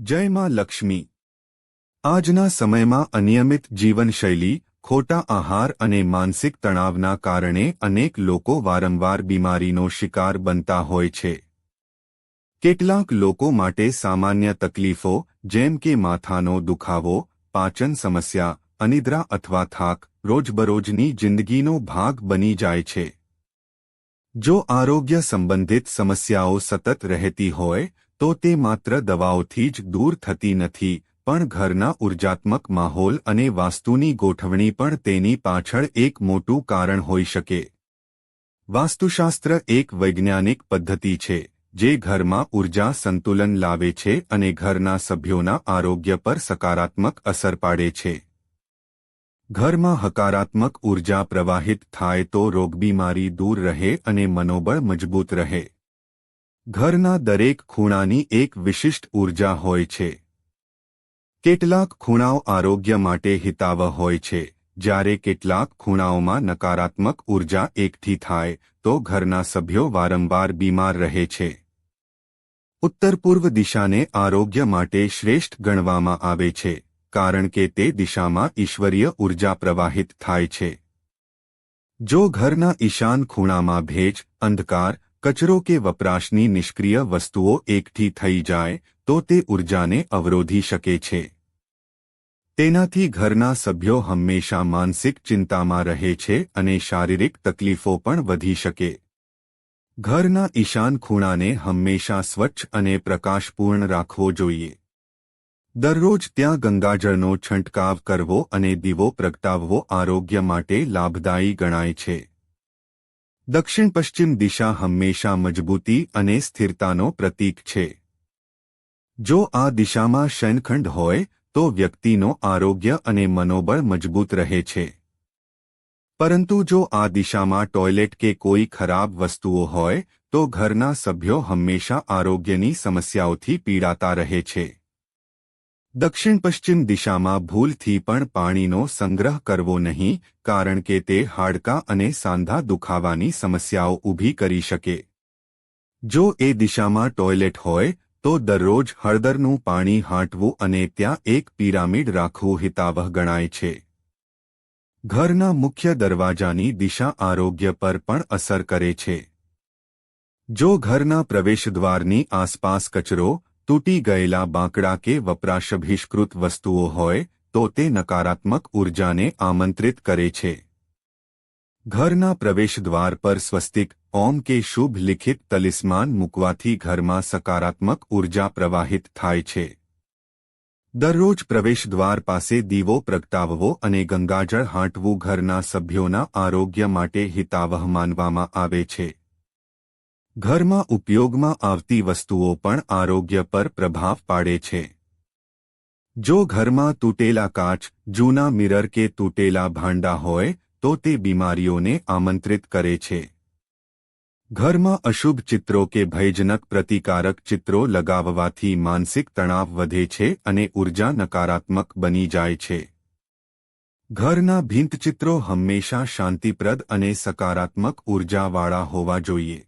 જય માં લક્ષ્મી. આજના સમયમાં અનિયમિત જીવનશૈલી, ખોટા આહાર અને માનસિક તણાવના કારણે અનેક લોકો વારંવાર બીમારીનો શિકાર બનતા હોય છે. કેટલાક લોકો માટે સામાન્ય તકલીફો, જેમ કે માથાનો દુખાવો, પાચન સમસ્યા, અનિદ્રા અથવા થાક, રોજબરોજની જિંદગીનો ભાગ બની જાય છે. જો આરોગ્ય સંબંધિત સમસ્યાઓ સતત રહેતી હોય તો તે માત્ર દવાઓથી જ દૂર થતી નથી, પણ ઘરના ઉર્જાત્મક માહોલ અને વાસ્તુની ગોઠવણી પણ તેની પાછળ એક મોટું કારણ હોઈ શકે. વાસ્તુશાસ્ત્ર એક વૈજ્ઞાનિક પદ્ધતિ છે, જે ઘરમાં ઊર્જા સંતુલન લાવે છે અને ઘરના સભ્યોના આરોગ્ય પર સકારાત્મક અસર પાડે છે. ઘરમાં હકારાત્મક ઊર્જા પ્રવાહિત થાય તો રોગબીમારી દૂર રહે અને મનોબળ મજબૂત રહે. ઘરના દરેક ખૂણાની એક વિશિષ્ટ ઊર્જા હોય છે. કેટલાક ખૂણાઓ આરોગ્ય માટે હિતાવહ હોય છે. જ્યારે કેટલાક ખૂણાઓમાં નકારાત્મક ઊર્જા એકઠી થાય, તો ઘરના સભ્યો વારંવાર બીમાર રહે છે. ઉત્તર પૂર્વ દિશાને આરોગ્ય માટે શ્રેષ્ઠ ગણવામાં આવે છે, કારણ કે તે દિશામાં ઈશ્વરીય ઊર્જા પ્રવાહિત થાય છે. જો ઘરના ઈશાન ખૂણામાં ભેજ, અંધકાર કચરો કે વપરાશની નિષ્ક્રિય વસ્તુઓ એકઠી થઈ જાય, તો તે ઉર્જાને અવરોધી શકે છે. તેનાથી ઘરના સભ્યો હંમેશા માનસિક ચિંતામાં રહે છે અને શારીરિક તકલીફો પણ વધી શકે. ઘરના ઈશાન ખૂણાને હંમેશા સ્વચ્છ અને પ્રકાશપૂર્ણ રાખવો જોઈએ. દરરોજ ત્યાં ગંગાજળનો છંટકાવ કરવો અને દીવો પ્રગટાવવો આરોગ્ય માટે લાભદાયી ગણાય છે. દક્ષિણ પશ્ચિમ દિશા હંમેશા મજબૂતી અને સ્થિરતાનો પ્રતીક છે. જો આ દિશામાં શયનખંડ હોય, તો વ્યક્તિનો આરોગ્ય અને મનોબળ મજબૂત રહે છે. પરંતુ જો આ દિશામાં ટોયલેટ કે કોઈ ખરાબ વસ્તુઓ હોય, તો ઘરના સભ્યો હંમેશા આરોગ્યની સમસ્યાઓથી પીડાતા રહે છે. દક્ષિણ પશ્ચિમ દિશામાં ભૂલથી પણ પાણીનો સંગ્રહ કરવો નહીં, કારણ કે તે હાડકાં અને સાંધા દુખાવાની સમસ્યાઓ ઊભી કરી શકે. જો એ દિશામાં ટોયલેટ હોય, તો દરરોજ હળદરનું પાણી હાંટવું અને ત્યાં એક પિરામિડ રાખવું હિતાવહ ગણાય છે. ઘરના મુખ્ય દરવાજાની દિશા આરોગ્ય પર પણ અસર કરે છે. જો ઘરના પ્રવેશદ્વારની આસપાસ કચરો તૂટી ગયેલા બાંકડા કે વપરાશભિષ્કૃત વસ્તુઓ હોય, તો તે નકારાત્મક ઉર્જાને આમંત્રિત કરે છે. ઘરના પ્રવેશદ્વાર પર સ્વસ્તિક, ઓમ કે શુભ લિખિત તલિસ્માન મૂકવાથી ઘરમાં સકારાત્મક ઊર્જા પ્રવાહિત થાય છે. દરરોજ પ્રવેશદ્વાર પાસે દીવો પ્રગટાવવો અને ગંગાજળ હાંટવું ઘરના સભ્યોના આરોગ્ય માટે હિતાવહ માનવામાં આવે છે. ઘરમાં ઉપયોગમાં આવતી વસ્તુઓ પણ આરોગ્ય પર પ્રભાવ પાડે છે. જો ઘરમાં તૂટેલા કાચ, જૂના મિરર કે તૂટેલા ભાંડા હોય, તો તે બીમારીઓને આમંત્રિત કરે છે. ઘરમાં અશુભ ચિત્રો કે ભયજનક પ્રતિકારક ચિત્રો લગાવવાથી માનસિક તણાવ વધે છે અને ઊર્જા નકારાત્મક બની જાય છે. ઘરના ભીંતચિત્રો હંમેશા શાંતિપ્રદ અને સકારાત્મક ઉર્જાવાળા હોવા જોઈએ.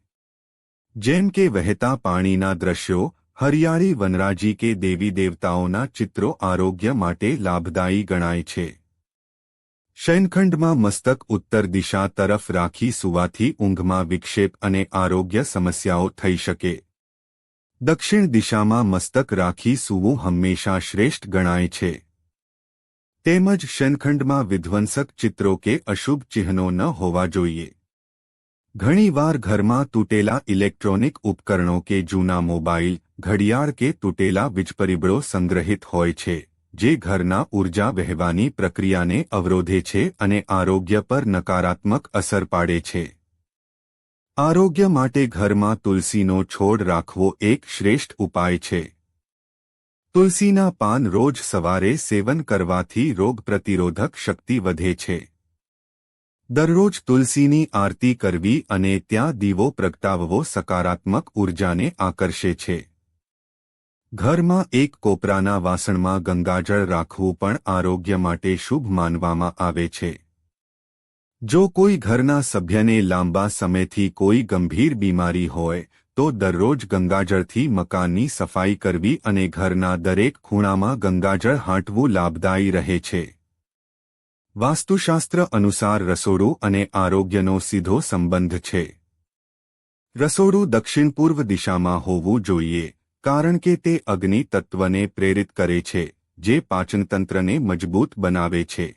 જેમ કે વહેતા પાણીના દ્રશ્યો, હરિયાળી વનરાજી કે દેવી દેવતાઓના ચિત્રો આરોગ્ય માટે લાભદાયી ગણાય છે. શયનખંડમાં મસ્તક ઉત્તર દિશા તરફ રાખી સુવાથી ઊંઘમાં વિક્ષેપ અને આરોગ્ય સમસ્યાઓ થઈ શકે. દક્ષિણ દિશામાં મસ્તક રાખી સૂવું હંમેશા શ્રેષ્ઠ ગણાય છે. તેમજ શયનખંડમાં વિધ્વંસક ચિત્રો કે અશુભ ચિહ્નો ન હોવા જોઈએ. ઘણીવાર ઘરમાં તૂટેલા ઇલેક્ટ્રોનિક ઉપકરણો કે જૂના મોબાઈલ, ઘડિયાળ કે તૂટેલા વીજપરિબળો સંગ્રહિત હોય છે, જે ઘરના ઊર્જા વહેવાની પ્રક્રિયાને અવરોધે છે અને આરોગ્ય પર નકારાત્મક અસર પાડે છે. આરોગ્ય માટે ઘરમાં તુલસીનો છોડ રાખવો એક શ્રેષ્ઠ ઉપાય છે. તુલસીના પાન રોજ સવારે સેવન કરવાથી રોગ પ્રતિરોધક શક્તિ વધે છે. દરરોજ તુલસીની આરતી કરવી અને ત્યાં દીવો પ્રગટાવવો સકારાત્મક ઉર્જાને આકર્ષે છે. ઘરમાં એક કોપરાના વાસણમાં ગંગાજળ રાખવું પણ આરોગ્ય માટે શુભ માનવામાં આવે છે. જો કોઈ ઘરના સભ્યને લાંબા સમયથી કોઈ ગંભીર બીમારી હોય, તો દરરોજ ગંગાજળથી મકાનની સફાઈ કરવી અને ઘરના દરેક ખૂણામાં ગંગાજળ હાંટવું લાભદાયી રહે છે. વાસ્તુશાસ્ત્ર અનુસાર રસોડું અને આરોગ્યનો સીધો સંબંધ છે. રસોડું દક્ષિણ પૂર્વ દિશામાં હોવું જોઈએ, કારણ કે તે અગ્નિ તત્વને પ્રેરિત કરે છે, જે પાચનતંત્રને મજબૂત બનાવે છે.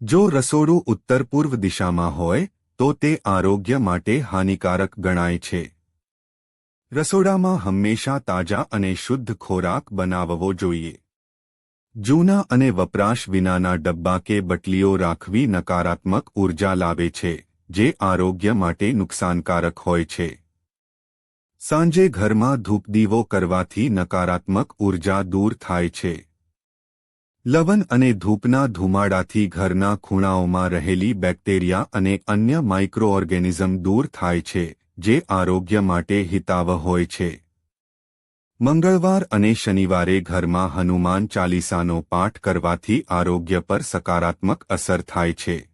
જો રસોડું ઉત્તર પૂર્વ દિશામાં હોય, તો તે આરોગ્ય માટે હાનિકારક ગણાય છે. રસોડામાં હંમેશા તાજા અને શુદ્ધ ખોરાક બનાવવો જોઈએ. જૂના અને વપરાશ વિનાના ડબ્બા કે બટલીઓ રાખવી નકારાત્મક ઊર્જા લાવે છે, જે આરોગ્ય માટે નુકસાનકારક હોય છે. સાંજે ઘરમાં ધૂપદીવો કરવાથી નકારાત્મક ઊર્જા દૂર થાય છે. લવન અને ધૂપના ધુમાડાથી ઘરના ખૂણાઓમાં રહેલી બેક્ટેરિયા અને અન્ય માઇક્રો ઓર્ગેનિઝમ દૂર થાય છે, જે આરોગ્ય માટે હિતાવહ હોય છે. મંગળવાર અને શનિવારે ઘરમાં હનુમાન ચાલીસાનો પાઠ કરવાથી આરોગ્ય પર સકારાત્મક અસર થાય છે.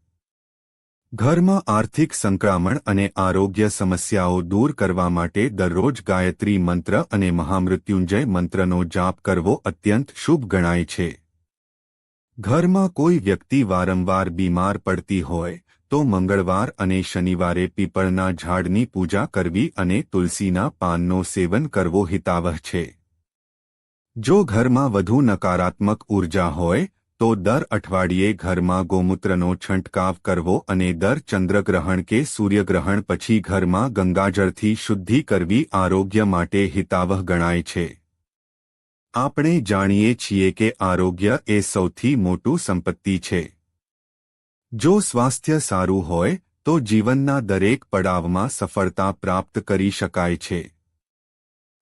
ઘરમાં આર્થિક સંક્રમણ અને આરોગ્ય સમસ્યાઓ દૂર કરવા માટે દરરોજ ગાયત્રી મંત્ર અને મહામૃત્યુંજય મંત્રનો જાપ કરવો અત્યંત શુભ ગણાય છે. ઘરમાં કોઈ વ્યક્તિ વારંવાર બીમાર પડતી હોય તો મંગળવાર અને શનિવારે પીપળના ઝાડની પૂજા કરવી અને તુલસીના પાનનો સેવન કરવો હિતાવહ છે. જો ઘરમાં વધુ નકારાત્મક ઊર્જા હોય, તો દર અઠવાડિયે ઘરમાં ગોમૂત્રનો છંટકાવ કરવો અને દર ચંદ્રગ્રહણ કે સૂર્યગ્રહણ પછી ઘરમાં ગંગાજળથી શુદ્ધિ કરવી આરોગ્ય માટે હિતાવહ ગણાય છે. આપણે જાણીએ છીએ કે આરોગ્ય એ સૌથી મોટું સંપત્તિ છે. જો સ્વાસ્થ્ય સારું હોય, તો જીવનના દરેક પડાવમાં સફળતા પ્રાપ્ત કરી શકાય છે.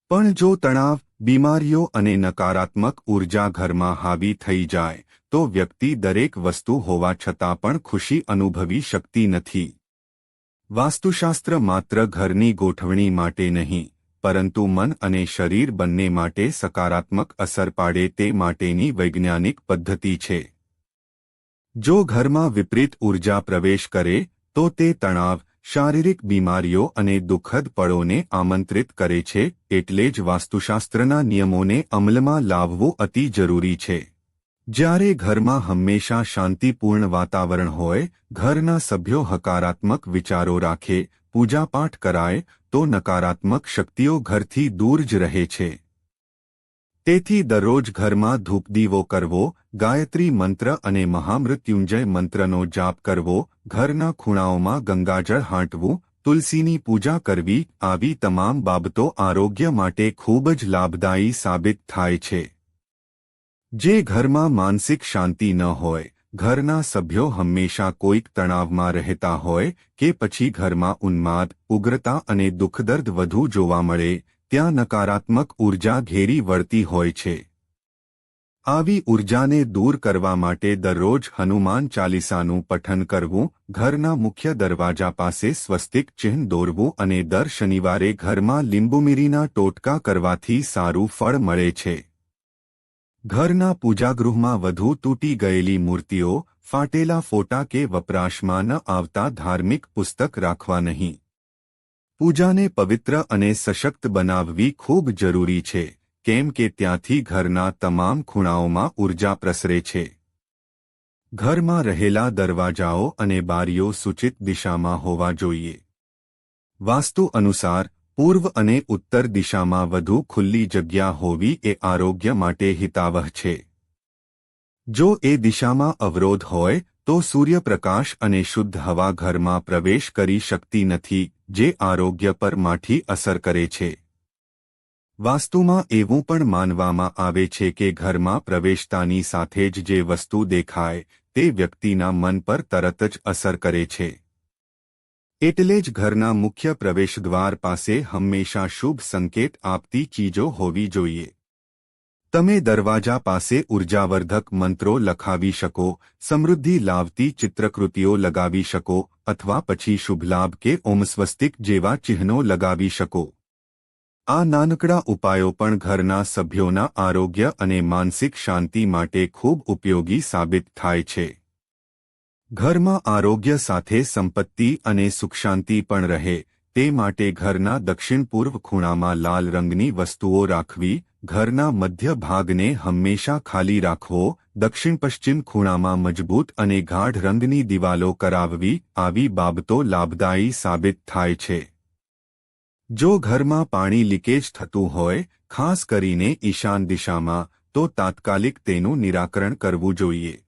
પણ જો તણાવ, બીમારીઓ અને નકારાત્મક ઊર્જા ઘરમાં હાવી થઈ જાય, તો વ્યક્તિ દરેક વસ્તુ હોવા છતાં પણ ખુશી અનુભવી શકતી નથી. વાસ્તુશાસ્ત્ર માત્ર ઘરની ગોઠવણી માટે નહીં, પરંતુ મન અને શરીર બંને માટે સકારાત્મક અસર પાડે તે માટેની વૈજ્ઞાનિક પદ્ધતિ છે. જો ઘરમાં વિપરીત ઊર્જા પ્રવેશ કરે, તો તે તણાવ, શારીરિક બીમારીઓ અને દુઃખદ પળોને આમંત્રિત કરે છે, એટલે જ વાસ્તુશાસ્ત્રના નિયમોને અમલમાં લાવવું અતિ જરૂરી છે. જ્યારે ઘરમાં હંમેશા શાંતિપૂર્ણ વાતાવરણ હોય, ઘરના સભ્યો હકારાત્મક વિચારો રાખે, પૂજાપાઠ કરાય, તો નકારાત્મક શક્તિઓ ઘરથી દૂર જ રહે છે. તેથી દરરોજ ઘરમાં ધૂપદીવો કરવો, ગાયત્રી મંત્ર અને મહામૃત્યુંજય મંત્રનો જાપ કરવો, ઘરના ખૂણાઓમાં ગંગાજળ હાંટવું, તુલસીની પૂજા કરવી, આવી તમામ બાબતો આરોગ્ય માટે ખૂબ જ લાભદાયી સાબિત થાય છે. જે ઘરમાં માનસિક શાંતિ ન હોય, ઘરના સભ્યો હંમેશા કોઈક તણાવમાં રહેતા હોય, કે પછી ઘરમાં ઉન્માદ, ઉગ્રતા અને દુઃખદર્દ વધુ જોવા મળે ત્યાં નકારાત્મક ઊર્જા ઘેરી વળતી હોય છે. આવી ઉર્જાને દૂર કરવા માટે દરરોજ હનુમાન ચાલીસાનું પઠન કરવું, ઘરના મુખ્ય દરવાજા પાસે સ્વસ્તિક ચિહ્ન દોરવું અને દર શનિવારે ઘરમાં લીંબુમીરીના ટોટકા કરવાથી સારું ફળ મળે છે. ઘરના પૂજાગૃહમાં વધુ તૂટી ગયેલી મૂર્તિઓ, ફાટેલા ફોટા કે વપરાશમાં ન આવતા ધાર્મિક પુસ્તક રાખવા નહીં. પૂજાને પવિત્ર અને સશક્ત બનાવવી ખૂબ જરૂરી છે, કેમ કે ત્યાંથી ઘરના તમામ ખૂણાઓમાં ઊર્જા પ્રસરે છે. ઘરમાં રહેલા દરવાજાઓ અને બારીઓ સૂચિત દિશામાં હોવા જોઈએ. વાસ્તુ અનુસાર, પૂર્વ અને ઉત્તર દિશામાં વધુ ખુલ્લી જગ્યા હોવી એ આરોગ્ય માટે હિતાવહ છે. જો એ દિશામાં અવરોધ હોય, તો સૂર્યપ્રકાશ અને શુદ્ધ હવા ઘરમાં પ્રવેશ કરી શકતી નથી જે આરોગ્ય પર માઠી અસર કરે છે. વાસ્તુમાં એવું પણ માનવામાં આવે છે કે ઘરમાં પ્રવેશતાની સાથે જ જે વસ્તુ દેખાય, તે વ્યક્તિના મન પર તરત જ અસર કરે છે. એટલે જ ઘરના મુખ્ય પ્રવેશદ્વાર પાસે હંમેશા શુભ સંકેત આપતી ચીજો હોવી જોઈએ. તમે દરવાજા પાસે ઉર્જાવર્ધક મંત્રો લખાવી શકો, સમૃદ્ધિ લાવતી ચિત્રકૃતિઓ લગાવી શકો, અથવા પછી શુભલાભ કે ઓમસ્વસ્તિક જેવા ચિહ્નો લગાવી શકો. આ નાનકડા ઉપાયો પણ ઘરના સભ્યોના આરોગ્ય અને માનસિક શાંતિ માટે ખૂબ ઉપયોગી સાબિત થાય છે. ઘરમાં આરોગ્ય સાથે સંપત્તિ અને સુખશાંતિ પણ રહે તે માટે ઘરના દક્ષિણ પૂર્વ ખૂણામાં લાલ રંગની વસ્તુઓ રાખવી, ઘરના મધ્ય ભાગને હંમેશા ખાલી રાખવો, દક્ષિણ પશ્ચિમ ખૂણામાં મજબૂત અને ગાઢ રંગની દિવાલો કરાવવી, આવી બાબતો લાભદાયી સાબિત થાય છે. જો ઘરમાં પાણી લીકેજ થતું હોય, ખાસ કરીને ઈશાન દિશામાં, તો તાત્કાલિક તેનું નિરાકરણ કરવું જોઈએ.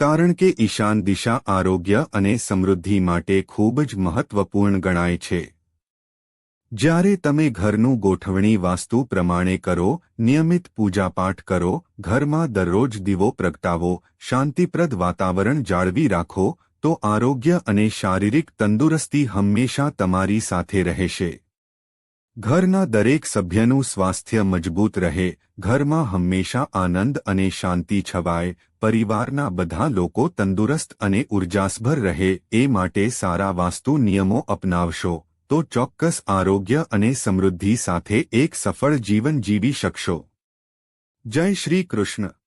કારણ કે ઈશાન દિશા આરોગ્ય અને સમૃદ્ધિ માટે ખૂબ જ મહત્વપૂર્ણ ગણાય છે. જ્યારે તમે ઘરનું ગોઠવણી વાસ્તુ પ્રમાણે કરો, નિયમિત પૂજાપાઠ કરો, ઘરમાં દરરોજ દીવો પ્રગટાવો, શાંતિપ્રદ વાતાવરણ જાળવી રાખો, તો આરોગ્ય અને શારીરિક તંદુરસ્તી હંમેશા તમારી સાથે રહેશે. ઘરના દરેક સભ્યનું સ્વાસ્થ્ય મજબૂત રહે, ઘરમાં હંમેશા આનંદ અને શાંતિ છવાય, પરિવારના બધા લોકો તંદુરસ્ત અને ઉર્જાસભર રહે, એ માટે સારા વાસ્તુ નિયમો અપનાવશો, તો ચોક્કસ આરોગ્ય અને સમૃદ્ધિ સાથે એક સફળ જીવન જીવી શકશો. જય શ્રી કૃષ્ણ.